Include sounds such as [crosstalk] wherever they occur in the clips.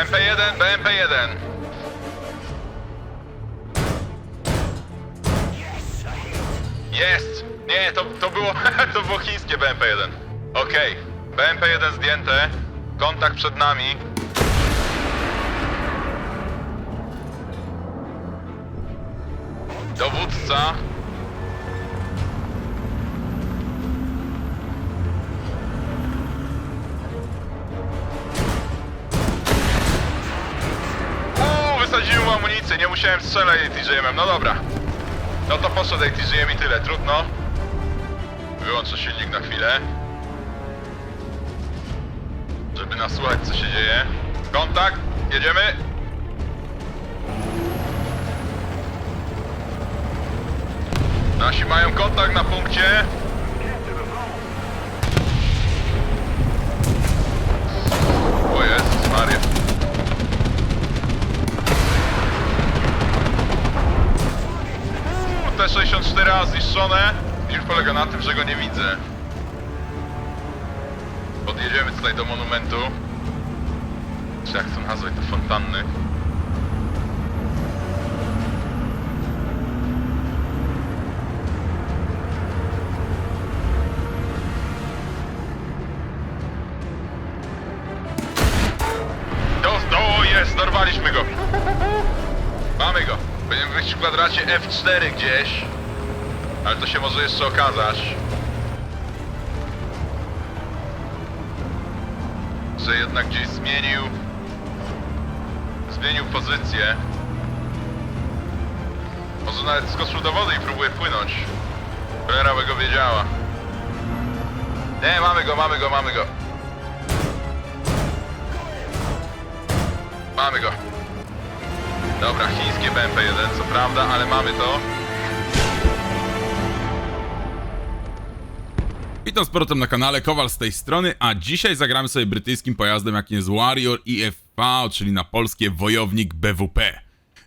BMP-1, BMP-1. Jest! Nie, to, to było, [laughs] to było chińskie BMP-1. Okej, BMP-1 zdjęte. Kontakt przed nami. Dowódca. Musiałem strzelać ATGM-em, no dobra. No to poszedł ATGM i tyle, trudno. Wyłączę silnik na chwilę. Żeby nasłuchać co się dzieje. Kontakt, jedziemy. Nasi mają kontakt na punkcie. O Jezus Maria. T-64A zniszczone. Już polega na tym, że go nie widzę. Podjedziemy tutaj do monumentu. Czy jak to nazwać, to fontanny. 4 gdzieś, ale to się może jeszcze okazać. Że jednak gdzieś zmienił... Zmienił pozycję. Może nawet skoczył do wody i próbuje płynąć. Cholera by go wiedziała. Nie, mamy go, mamy go, mamy go. Mamy go. Dobra, chińskie BMP-1, co prawda, ale mamy to. Witam z powrotem na kanale, Kowal z tej strony, a dzisiaj zagramy sobie brytyjskim pojazdem jakim jest Warrior IFV, czyli na polskie Wojownik BWP.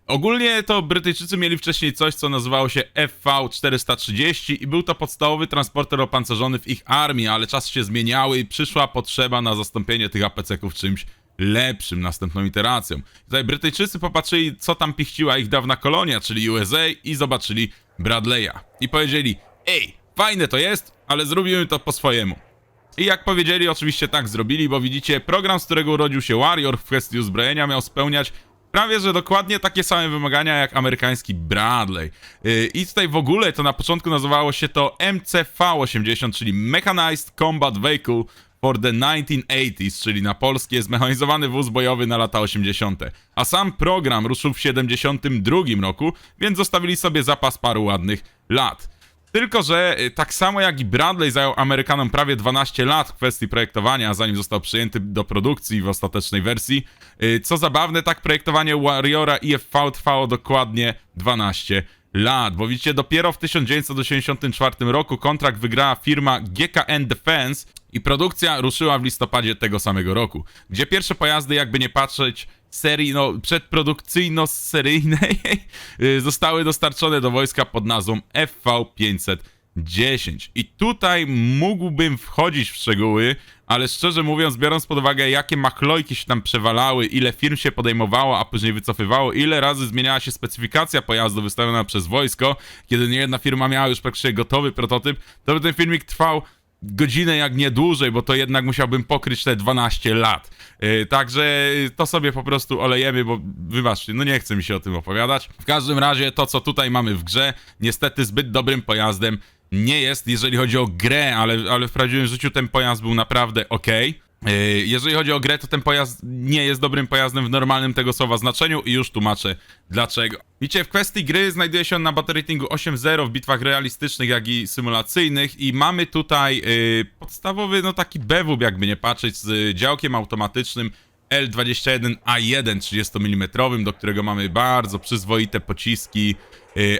Ogólnie to Brytyjczycy mieli wcześniej coś, co nazywało się FV-430 i był to podstawowy transporter opancerzony w ich armii, ale czasy się zmieniały i przyszła potrzeba na zastąpienie tych APC-ków czymś lepszym, następną iteracją. Tutaj Brytyjczycy popatrzyli, co tam pichciła ich dawna kolonia, czyli USA i zobaczyli Bradley'a. I powiedzieli, ej, fajne to jest, ale zrobimy to po swojemu. I jak powiedzieli, oczywiście tak zrobili, bo widzicie, program, z którego urodził się Warrior w kwestii uzbrojenia miał spełniać prawie, że dokładnie takie same wymagania jak amerykański Bradley. Yy, I tutaj w ogóle to na początku nazywało się to MCV-80, czyli Mechanized Combat Vehicle for the 1980s, czyli na polskie zmechanizowany wóz bojowy na lata 80. A sam program ruszył w 72 roku, więc zostawili sobie zapas paru ładnych lat. Tylko, że y, tak samo jak i Bradley zajął Amerykanom prawie 12 lat w kwestii projektowania, zanim został przyjęty do produkcji w ostatecznej wersji. Y, Co zabawne, tak projektowanie Warriora IFV trwało dokładnie 12 lat, bo widzicie, dopiero w 1984 roku kontrakt wygrała firma GKN Defense i produkcja ruszyła w listopadzie tego samego roku, gdzie pierwsze pojazdy, jakby nie patrzeć, serii, no, przedprodukcyjno-seryjnej [laughs] y, zostały dostarczone do wojska pod nazwą FV-510. I tutaj mógłbym wchodzić w szczegóły, ale szczerze mówiąc, biorąc pod uwagę, jakie machlojki się tam przewalały, ile firm się podejmowało, a później wycofywało, ile razy zmieniała się specyfikacja pojazdu wystawiona przez wojsko, kiedy niejedna firma miała już praktycznie gotowy prototyp, to by ten filmik trwał godzinę, jak nie dłużej, bo to jednak musiałbym pokryć te 12 lat. Yy, także to sobie po prostu olejemy, bo wybaczcie, no nie chce mi się o tym opowiadać. W każdym razie to, co tutaj mamy w grze, niestety zbyt dobrym pojazdem nie jest, jeżeli chodzi o grę, ale, ale w prawdziwym życiu ten pojazd był naprawdę ok. Jeżeli chodzi o grę, to ten pojazd nie jest dobrym pojazdem w normalnym tego słowa znaczeniu i już tłumaczę dlaczego. Widzicie, w kwestii gry znajduje się on na battle ratingu 8.0 w bitwach realistycznych, jak i symulacyjnych i mamy tutaj yy, podstawowy, no taki bewób jakby nie patrzeć, z działkiem automatycznym L21A1 30 mm, do którego mamy bardzo przyzwoite pociski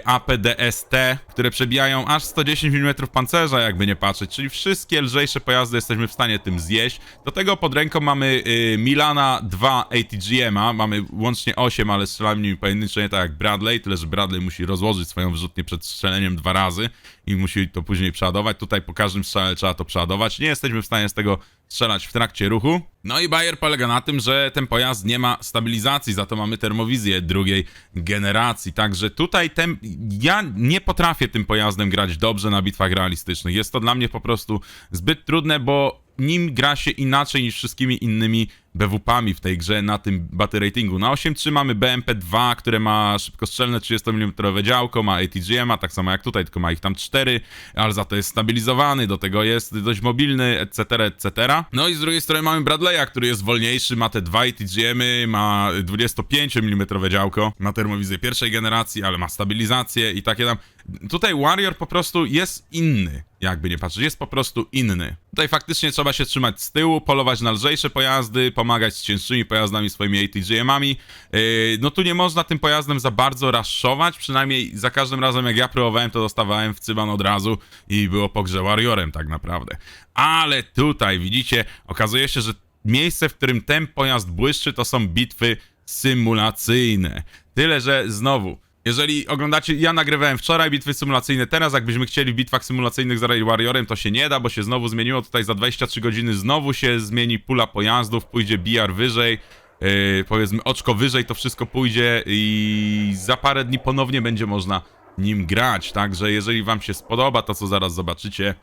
APDST, które przebijają aż 110 mm pancerza, jakby nie patrzeć, czyli wszystkie lżejsze pojazdy jesteśmy w stanie tym zjeść. Do tego pod ręką mamy y, Milana 2 ATGM-a, mamy łącznie 8, ale strzelamy nimi pojedyncze, nie tak jak Bradley, tyle że Bradley musi rozłożyć swoją wrzutnię przed strzeleniem dwa razy i musi to później przeładować. Tutaj po każdym strzale trzeba to przeładować. Nie jesteśmy w stanie z tego strzelać w trakcie ruchu. No i Bayer polega na tym, że ten pojazd nie ma stabilizacji, za to mamy termowizję drugiej generacji. Także tutaj tem... ja nie potrafię tym pojazdem grać dobrze na bitwach realistycznych. Jest to dla mnie po prostu zbyt trudne, bo nim gra się inaczej niż wszystkimi innymi BWP-ami w tej grze na tym battle ratingu. Na 8.3 mamy BMP-2, które ma szybkostrzelne 30 mm działko, ma ATGM, a tak samo jak tutaj, tylko ma ich tam 4, ale za to jest stabilizowany, do tego jest dość mobilny, etc., etc. No i z drugiej strony mamy Bradley'a, który jest wolniejszy, ma te dwa ATGM-y, ma 25 mm działko, ma termowizję pierwszej generacji, ale ma stabilizację i takie tam. Tutaj Warrior po prostu jest inny, jakby nie patrzeć, jest po prostu inny. Tutaj faktycznie trzeba się trzymać z tyłu, polować na lżejsze pojazdy, pomagać z cięższymi pojazdami, swoimi ATGM-ami. Yy, no tu nie można tym pojazdem za bardzo raszować, przynajmniej za każdym razem jak ja próbowałem, to dostawałem w cyban od razu i było po grze Warriorem tak naprawdę. Ale tutaj, widzicie, okazuje się, że miejsce, w którym ten pojazd błyszczy, to są bitwy symulacyjne. Tyle, że znowu, jeżeli oglądacie, ja nagrywałem wczoraj bitwy symulacyjne, teraz jakbyśmy chcieli w bitwach symulacyjnych z Rail Warriorem, to się nie da, bo się znowu zmieniło, tutaj za 23 godziny znowu się zmieni pula pojazdów, pójdzie BR wyżej, yy, powiedzmy oczko wyżej to wszystko pójdzie i za parę dni ponownie będzie można nim grać, także jeżeli wam się spodoba to, co zaraz zobaczycie,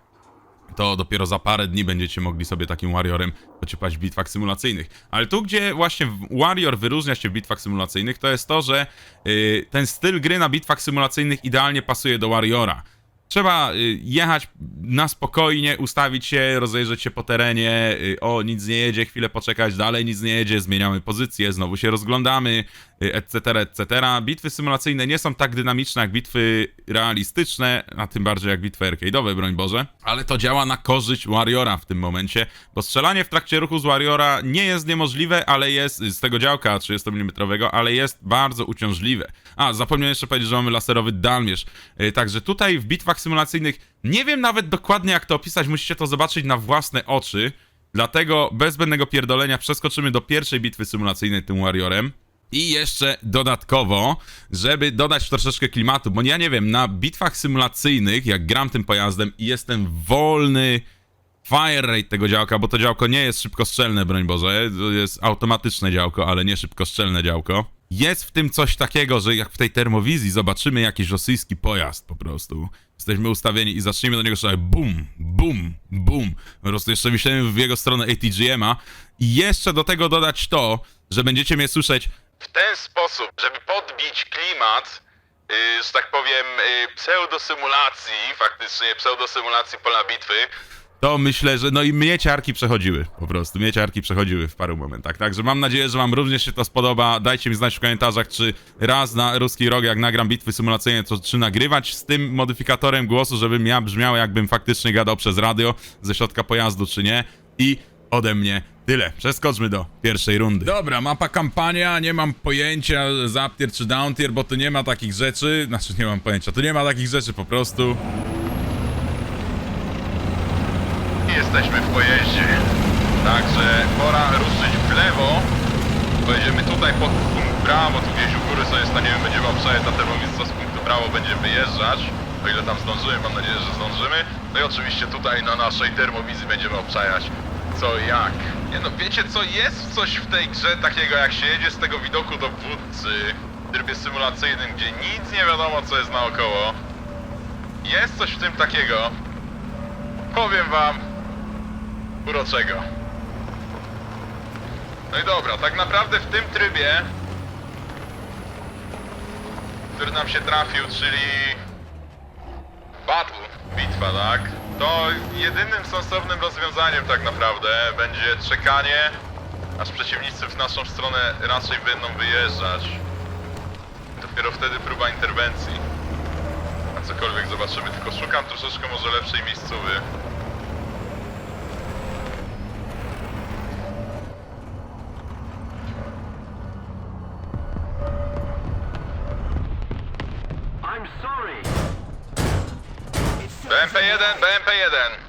to dopiero za parę dni będziecie mogli sobie takim Warriorem pociepać w bitwach symulacyjnych. Ale tu, gdzie właśnie Warrior wyróżnia się w bitwach symulacyjnych, to jest to, że yy, ten styl gry na bitwach symulacyjnych idealnie pasuje do Warriora. Trzeba y, jechać na spokojnie, ustawić się, rozejrzeć się po terenie. y, O, nic nie jedzie, chwilę poczekać, dalej nic nie jedzie, zmieniamy pozycję, znowu się rozglądamy, y, etc., etc. Bitwy symulacyjne nie są tak dynamiczne jak bitwy realistyczne, a tym bardziej jak bitwy arcade'owe, broń Boże. Ale to działa na korzyść Warriora w tym momencie, bo strzelanie w trakcie ruchu z Warriora nie jest niemożliwe, ale jest, z tego działka 30 mm, ale jest bardzo uciążliwe. A, zapomniałem jeszcze powiedzieć, że mamy laserowy dalmierz. Także tutaj w bitwach symulacyjnych nie wiem nawet dokładnie jak to opisać, musicie to zobaczyć na własne oczy. Dlatego bez zbędnego pierdolenia przeskoczymy do pierwszej bitwy symulacyjnej tym Warriorem. I jeszcze dodatkowo, żeby dodać troszeczkę klimatu, bo ja nie wiem, na bitwach symulacyjnych, jak gram tym pojazdem i jestem wolny fire rate tego działka, bo to działko nie jest szybkostrzelne, broń Boże, to jest automatyczne działko, ale nie szybkostrzelne działko. Jest w tym coś takiego, że jak w tej termowizji zobaczymy jakiś rosyjski pojazd po prostu, jesteśmy ustawieni i zaczniemy do niego strzelać. Bum, bum, bum, po prostu jeszcze myślimy w jego stronę ATGM-a i jeszcze do tego dodać to, że będziecie mnie słyszeć w ten sposób, żeby podbić klimat, yy, że tak powiem, yy, pseudosymulacji, faktycznie pseudosymulacji pola bitwy, to myślę, że no i mnie ciarki przechodziły, po prostu, mnie ciarki przechodziły w paru momentach, także mam nadzieję, że wam również się to spodoba, dajcie mi znać w komentarzach, czy raz na ruski rok, jak nagram bitwy symulacyjne, to czy nagrywać z tym modyfikatorem głosu, żebym ja brzmiał jakbym faktycznie gadał przez radio ze środka pojazdu, czy nie, i ode mnie tyle. Przeskoczmy do pierwszej rundy. Dobra, mapa kampania, nie mam pojęcia zaptier czy downtier, bo tu nie ma takich rzeczy, znaczy nie mam pojęcia, tu nie ma takich rzeczy po prostu. Jesteśmy w pojeździe. Także pora ruszyć w lewo. Pojedziemy tutaj pod punkt prawo, tu gdzieś u góry sobie staniemy, będziemy obszajać na termowisko z punktu prawo, będziemy wyjeżdżać. O ile tam zdążymy, mam nadzieję, że zdążymy. No i oczywiście tutaj na naszej termowizji będziemy obczajać co jak. Nie no, wiecie co, jest coś w tej grze takiego, jak się jedzie z tego widoku dowódcy w trybie symulacyjnym, gdzie nic nie wiadomo co jest naokoło. Jest coś w tym takiego. Powiem wam, uroczego. No i dobra, tak naprawdę w tym trybie, który nam się trafił, czyli Battle, bitwa, tak? To jedynym sensownym rozwiązaniem tak naprawdę będzie czekanie, aż przeciwnicy w naszą stronę raczej będą wyjeżdżać. Dopiero wtedy próba interwencji. A cokolwiek zobaczymy, tylko szukam troszeczkę może lepszej miejscowy. I'm sorry. BMP-1, BMP-1.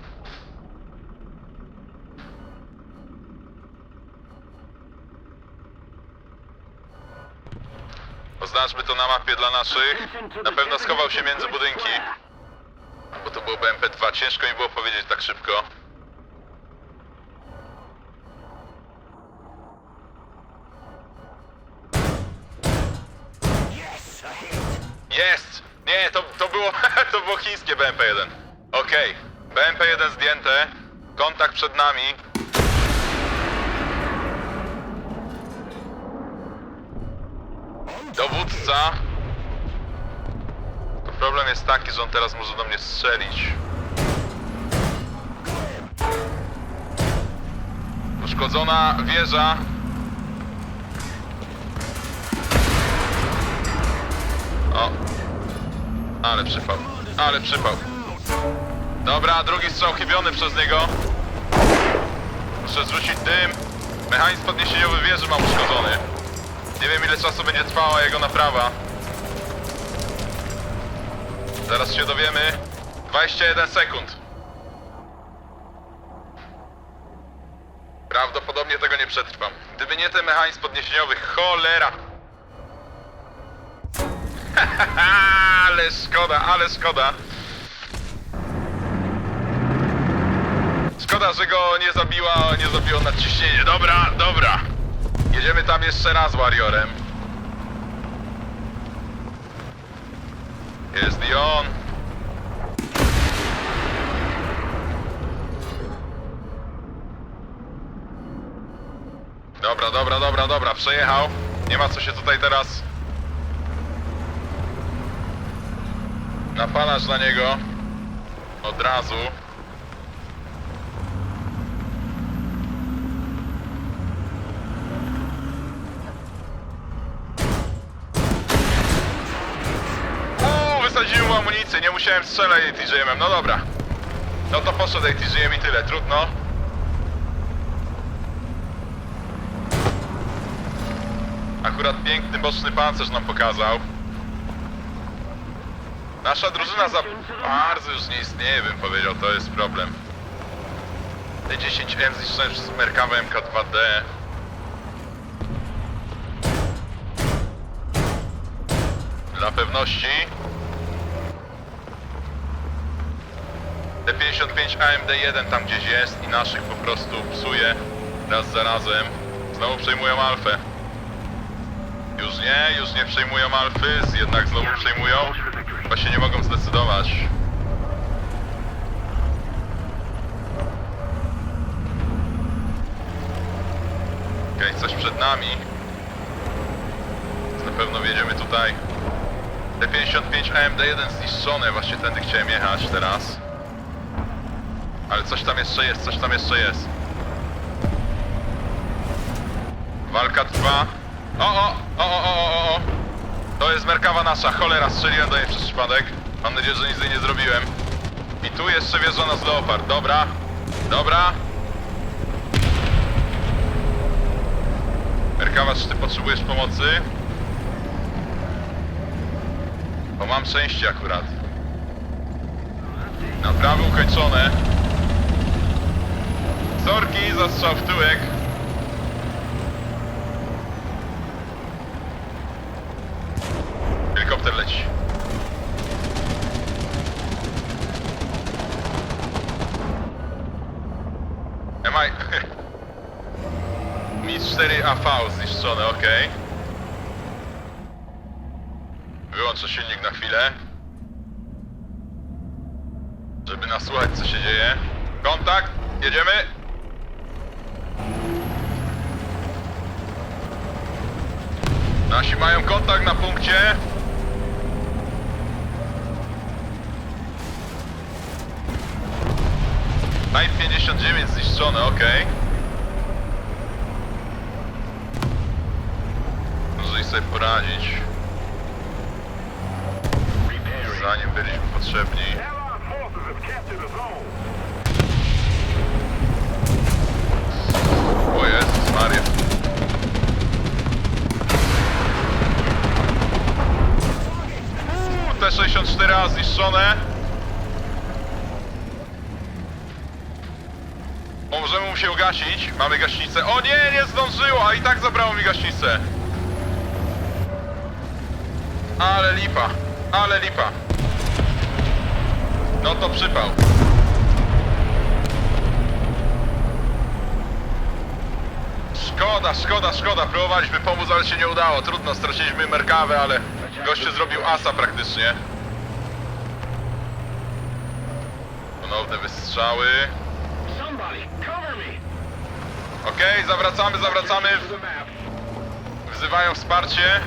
Oznaczmy to na mapie dla naszych. Na pewno schował się między budynki. Bo to było BMP-2. Ciężko mi było powiedzieć tak szybko. Jest! Nie, to, to było [laughs] to było chińskie BMP-1. Okej. BMP-1 zdjęte. Kontakt przed nami. To problem jest taki, że on teraz może do mnie strzelić. Uszkodzona wieża. O, ale przypał, ale przypał. Dobra, drugi strzał chybiony przez niego. Muszę zrzucić dym. Mechanizm podniesieniowy wieży mam uszkodzony. Nie wiem ile czasu będzie trwała jego naprawa. Zaraz się dowiemy. 21 sekund. Prawdopodobnie tego nie przetrwam. Gdyby nie ten mechanizm podniesieniowy, cholera! [laughs] ale szkoda, ale szkoda. Szkoda, że go nie zabiła, nie zabiło nadciśnienie. Dobra, dobra. Jedziemy tam jeszcze raz Warriorem. Jest Dion. Dobra, dobra, dobra, dobra, przejechał. Nie ma co się tutaj teraz Napalasz na niego od razu. Nie musiałem strzelać ATGM-em, no dobra. No to poszedł ATGM i tyle, trudno. Akurat piękny boczny pancerz nam pokazał. Nasza drużyna za bardzo już nie istnieje, bym powiedział, to jest problem. T10M zniszczone przez Merkawę MK2D. Dla pewności. T55 AMD1 tam gdzieś jest i naszych po prostu psuje raz za razem. Znowu przejmują Alfę. Już nie, już nie przejmują Alfy, jednak znowu przejmują. Chyba się nie mogą zdecydować. Okej, coś przed nami. Na pewno wjedziemy tutaj. T55 AMD1 zniszczone, właśnie tędy chciałem jechać teraz. Ale coś tam jeszcze jest, coś tam jeszcze jest. Walka trwa. O, o, o, o, o, o, o. To jest Merkawa nasza, cholera, strzeliłem do niej przez przypadek. Mam nadzieję, że nic jej nie zrobiłem. I tu jeszcze wjeżdża nas Leopard, dobra. Dobra. Merkawa, czy ty potrzebujesz pomocy? Bo mam szczęście akurat. Naprawy ukończone. Sorki za strzał w tyłek. Helikopter leci. MI... [laughs] Mi-4 AV zniszczone, ok. Wyłączę silnik na chwilę. Żeby nasłuchać co się dzieje. Kontakt, jedziemy. Nasi mają kontakt na punkcie. Knight 59 zniszczony, ok. Może sobie poradzić, zanim byliśmy potrzebni. O Jezus Maria. T-64A zniszczone. Możemy mu się ugasić. Mamy gaśnicę. O nie, nie zdążyło, a i tak zabrało mi gaśnicę. Ale lipa, ale lipa. No to przypał. Szkoda, szkoda, szkoda. Próbowaliśmy pomóc, ale się nie udało. Trudno, straciliśmy merkawę, ale gościu zrobił asa praktycznie. Ponowne wystrzały. Okej, zawracamy, zawracamy. Map. Wzywają wsparcie.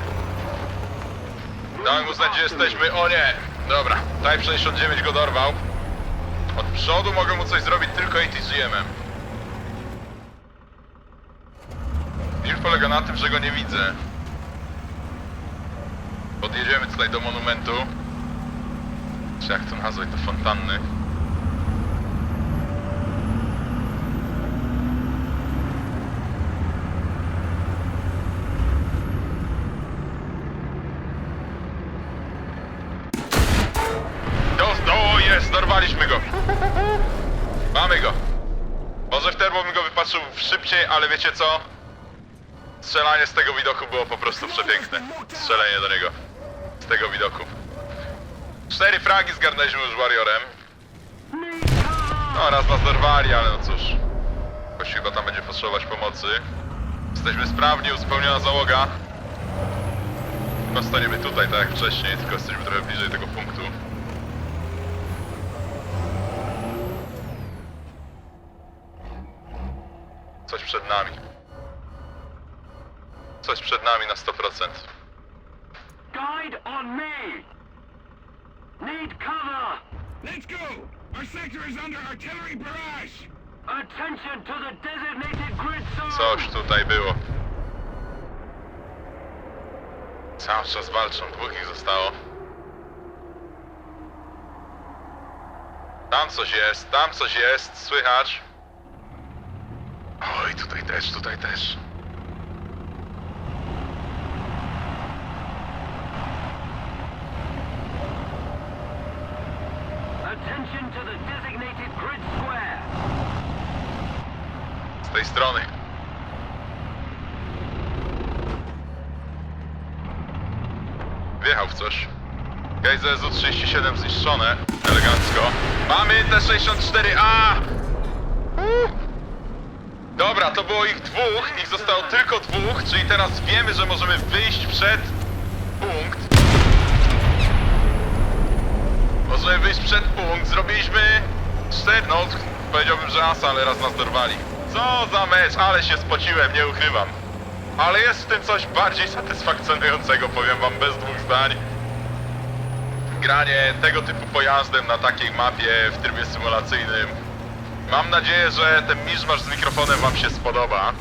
Dałem mu znać, gdzie jesteśmy. O nie! Dobra, Type 69 go dorwał. Od przodu mogę mu coś zrobić tylko ATGM-em. Deal polega na tym, że go nie widzę. Podjedziemy tutaj do monumentu. Czy jak to nazwać, do fontanny. Do, jest, dorwaliśmy go. Mamy go. Może w termo go wypatrzył szybciej, ale wiecie co? Strzelanie z tego widoku było po prostu przepiękne. Strzelenie do niego. Z tego widoku. Cztery fragi zgarnęliśmy już Warriorem. No, raz nas dorwali, ale no cóż. Ktoś chyba tam będzie potrzebować pomocy. Jesteśmy sprawni, uzupełniona załoga. Chyba staniemy tutaj, tak jak wcześniej, tylko jesteśmy trochę bliżej tego punktu. Coś przed nami. Coś przed nami na 100%. Guide on me! Need cover! Let's go! Our sector is under artillery barrage! Attention to the designated grid zone! Coś tutaj było. Cały czas walczą, dwóch ich zostało. Tam coś jest, tam coś jest, słychać. Oj, tutaj też, tutaj też. Z tej strony. Wjechał w coś. Gejzezu 37 zniszczone. Elegancko. Mamy T64A! Uuu. Dobra, to było ich dwóch. Ich zostało tylko dwóch, czyli teraz wiemy, że możemy wyjść przed Możemy wyjść przed punkt. Zrobiliśmy cztery, no powiedziałbym, że asa, ale raz nas dorwali. Co za mecz, ale się spociłem, nie ukrywam. Ale jest w tym coś bardziej satysfakcjonującego, powiem wam bez dwóch zdań. Granie tego typu pojazdem na takiej mapie w trybie symulacyjnym. Mam nadzieję, że ten miszmasz z mikrofonem wam się spodoba.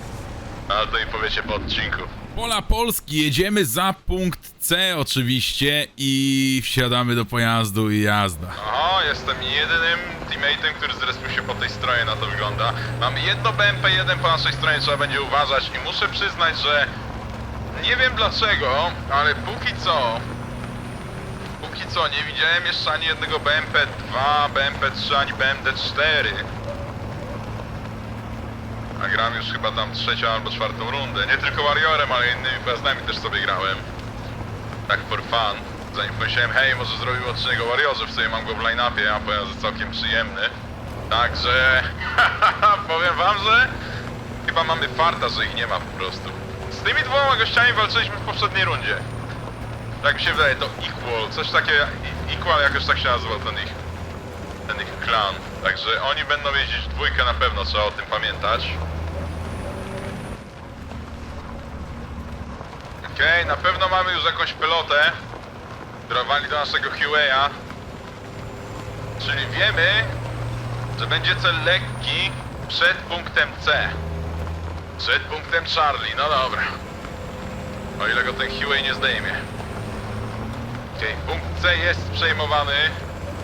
Ale to mi powiecie po odcinku. Pola Polski, jedziemy za punkt C oczywiście i wsiadamy do pojazdu i jazda. Oho, jestem jedynym teammateem, który zrespił się po tej stronie, na to wygląda. Mamy jedno BMP-1 po naszej stronie, trzeba będzie uważać i muszę przyznać, że nie wiem dlaczego, ale póki co, póki co nie widziałem jeszcze ani jednego BMP-2, BMP-3, ani BMD-4. A już chyba tam trzecią albo czwartą rundę. Nie tylko Warriorem, ale innymi pojazdami też sobie grałem. Tak for fun. Zanim pomyślałem, hej, może zrobimy odcinek o Warriorze, w sobie mam go w line-upie, a pojazd jest całkiem przyjemny. Także, [laughs] powiem wam, że chyba mamy farta, że ich nie ma po prostu. Z tymi dwoma gościami walczyliśmy w poprzedniej rundzie. Tak mi się wydaje, to Equal, coś takiego, Equal jakoś tak się nazywał ten ich, ten ich klan. Także oni będą jeździć dwójkę na pewno, trzeba o tym pamiętać. Okej, na pewno mamy już jakąś pelotę, która wali do naszego QA. Czyli wiemy, że będzie cel lekki przed punktem C. Przed punktem Charlie, no dobra. O ile go ten QA nie zdejmie. Okej, punkt C jest przejmowany.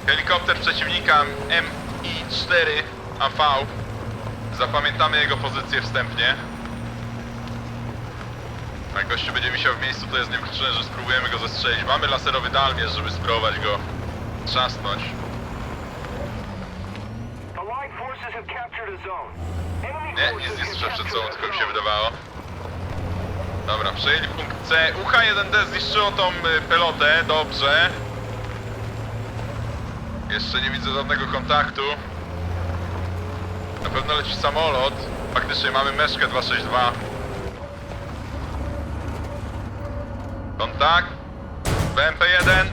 Helikopter przeciwnika MI-4 AV. Zapamiętamy jego pozycję wstępnie. Jak gościu będzie wisiał w miejscu, to jest niewykluczone, że spróbujemy go zestrzelić. Mamy laserowy dalmierz, żeby spróbować go trzasnąć. Nie, nic nie słyszę przed sobą, tylko mi się wydawało. Dobra, przejęli punkt C. UH-1D zniszczyło tą y, pelotę, dobrze. Jeszcze nie widzę żadnego kontaktu. Na pewno leci samolot. Faktycznie mamy meszkę 262. Kontakt. BMP-1.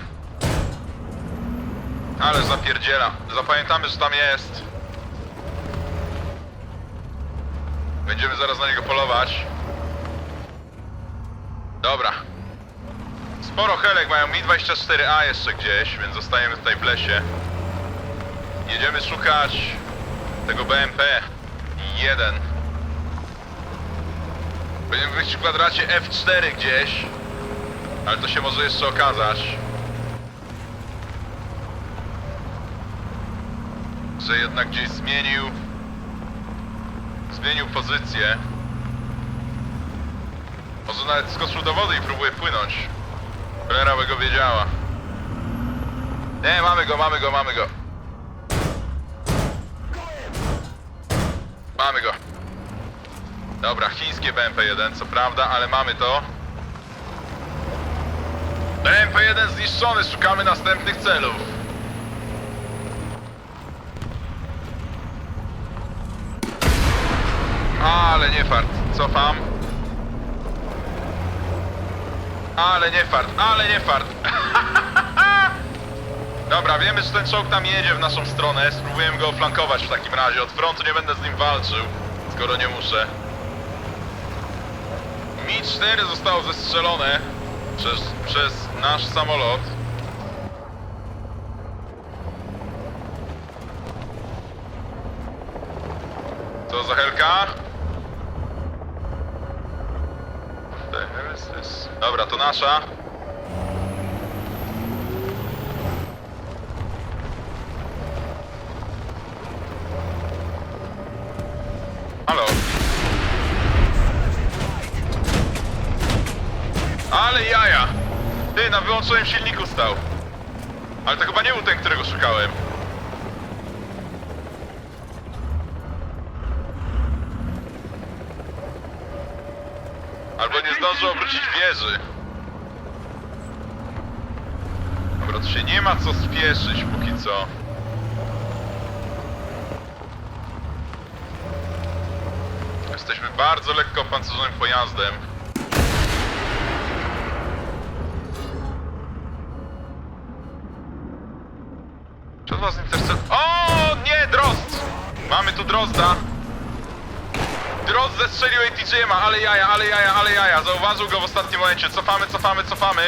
Ale zapierdziela. Zapamiętamy, że tam jest. Będziemy zaraz na niego polować. Dobra. Sporo helek mają Mi-24A jeszcze gdzieś, więc zostajemy tutaj w lesie. Jedziemy szukać tego BMP 1. Będziemy być w kwadracie F4 gdzieś, ale to się może jeszcze okazać. Że jednak gdzieś zmienił zmienił pozycję. Może nawet skoczył do wody i próbuje płynąć. Cholera by go wiedziała. Nie, mamy go, mamy go, mamy go. Mamy go. Dobra, chińskie BMP-1, co prawda, ale mamy to. BMP-1 zniszczony, szukamy następnych celów. Ale nie fart. Cofam. Ale nie fart, ale nie fart. [laughs] Dobra, wiemy, że ten czołg tam jedzie w naszą stronę. Spróbujemy go flankować w takim razie. Od frontu nie będę z nim walczył, skoro nie muszę. Mi-4 zostało zestrzelone przez, przez nasz samolot. Co za helka? Dobra, to nasza. Wyłączonym silniku stał. Ale to chyba nie był ten, którego szukałem. Albo nie zdążył obrócić wieży. Dobra, to się nie ma co spieszyć póki co. Jesteśmy bardzo lekko opancerzonym pojazdem. Interce... O nie, Drozd! Mamy tu Drozda. Drozd zestrzelił ATGM-a, ale jaja, ale jaja, ale jaja. Zauważył go w ostatnim momencie. Cofamy, cofamy, cofamy.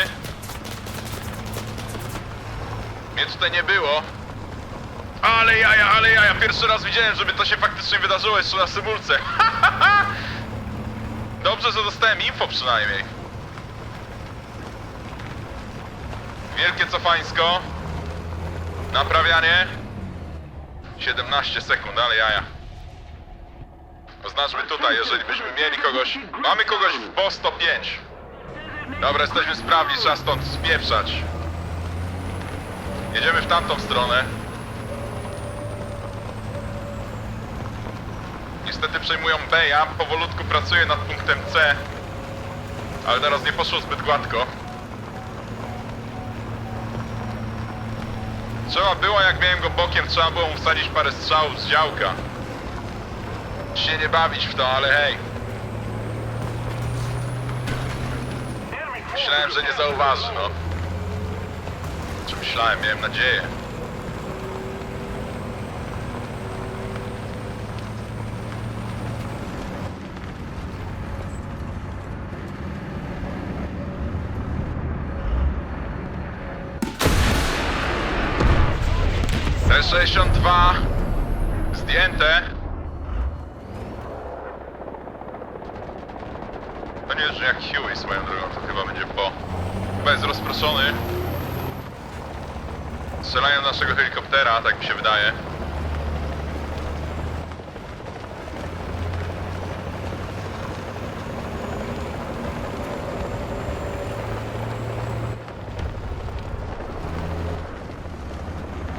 Mnie tutaj nie było. Ale jaja, ale jaja. Pierwszy raz widziałem, żeby to się faktycznie wydarzyło jeszcze na symulce. [laughs] Dobrze, że dostałem info przynajmniej. Wielkie cofańsko. Naprawianie. 17 sekund, ale jaja. Oznaczmy tutaj, jeżeli byśmy mieli kogoś... Mamy kogoś w PO 105. Dobra, jesteśmy sprawni, trzeba stąd spieprzać. Jedziemy w tamtą stronę. Niestety przejmują B, ja powolutku pracuję nad punktem C. Ale teraz nie poszło zbyt gładko. Trzeba było, jak miałem go bokiem, trzeba było mu wsadzić parę strzałów z działka. Się nie bawić w to, ale hej. Myślałem, że nie zauważy, no. Czy myślałem, miałem nadzieję. T62 zdjęte. To nie jest jak Huey swoją drogą, to chyba będzie po. Chyba jest rozproszony. Strzelają naszego helikoptera, tak mi się wydaje.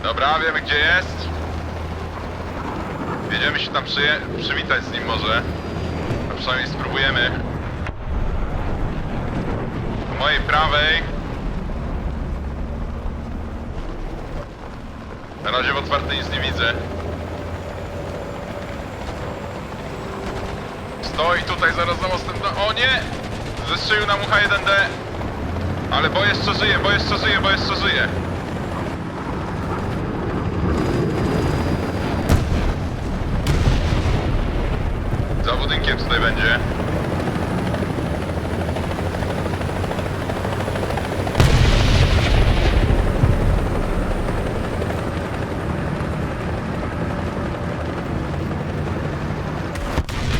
Dobra, wiemy gdzie jest. Jedziemy się tam przywitać z nim może. A przynajmniej spróbujemy. Po mojej prawej. Na razie w otwartej nic nie widzę. Stoi tutaj zaraz za mostem. do- O nie! Zestrzelił nam UH-1D. Ale bo jeszcze żyje, bo jeszcze żyje, bo jeszcze żyje. Za budynkiem tutaj będzie.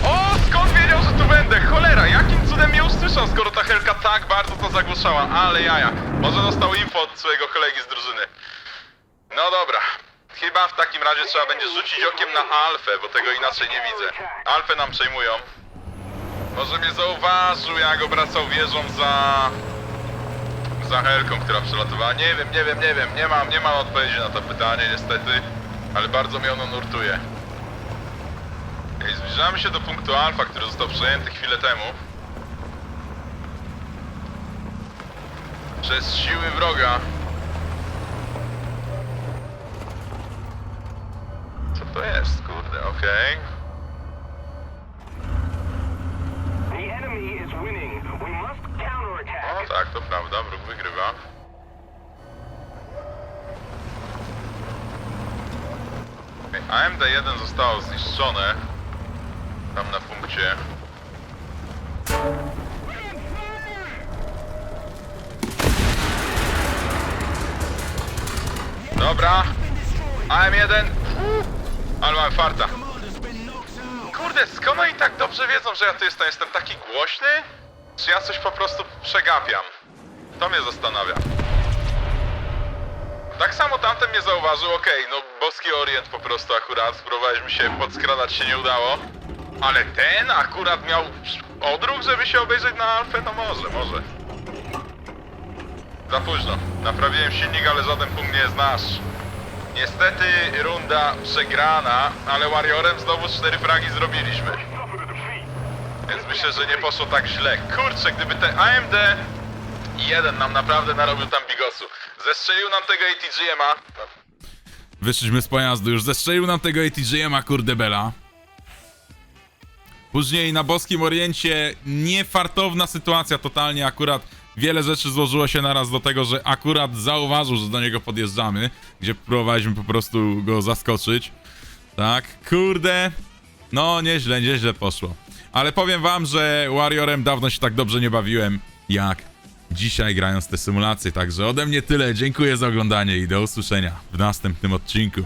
O, skąd wiedział, że tu będę? Cholera, jakim cudem mnie usłyszał, skoro ta helka tak bardzo to zagłuszała? Ale jaja. Może dostał info od swojego kolegi z drużyny. No dobra. Chyba w takim trzeba będzie rzucić okiem na Alfę, bo tego inaczej nie widzę. Alfę nam przejmują. Może mnie zauważył, jak obracał wieżą za... za helką, która przelatowała. Nie wiem, nie wiem, nie wiem. Nie mam, nie mam odpowiedzi na to pytanie, niestety. Ale bardzo mnie ono nurtuje. Okej, zbliżamy się do punktu alfa, który został przejęty chwilę temu. Przez siły wroga. Co to jest, kurde, okej. Must No tak, to prawda, wróg wygrywa. Okej, AMD-1 zostało zniszczone. Tam na punkcie. Dobra. AM1. Ale mam farta. Kurde, skąd oni tak dobrze wiedzą, że ja tu jestem? Jestem taki głośny? Czy ja coś po prostu przegapiam? To mnie zastanawia. Tak samo tamten mnie zauważył, okej, no boski orient po prostu akurat, spróbowaliśmy się podskradać, się nie udało. Ale ten akurat miał odruch, żeby się obejrzeć na Alfę, no może, może. Za późno. Naprawiłem silnik, ale żaden punkt nie jest nasz. Niestety runda przegrana, ale Warriorem znowu cztery fragi zrobiliśmy. Więc myślę, że nie poszło tak źle. Kurczę, gdyby te AMD jeden nam naprawdę narobił tam bigosu. Zestrzelił nam tego ATGM-a. Wyszliśmy z pojazdu, już zestrzelił nam tego ATGM-a, kurde bela. Później na Boskim Oriencie niefartowna sytuacja totalnie, akurat wiele rzeczy złożyło się naraz do tego, że akurat zauważył, że do niego podjeżdżamy, gdzie próbowaliśmy po prostu go zaskoczyć. Tak, kurde, no nieźle, nieźle poszło. Ale powiem wam, że Warriorem dawno się tak dobrze nie bawiłem, jak dzisiaj grając te symulacje. Także ode mnie tyle, dziękuję za oglądanie i do usłyszenia w następnym odcinku.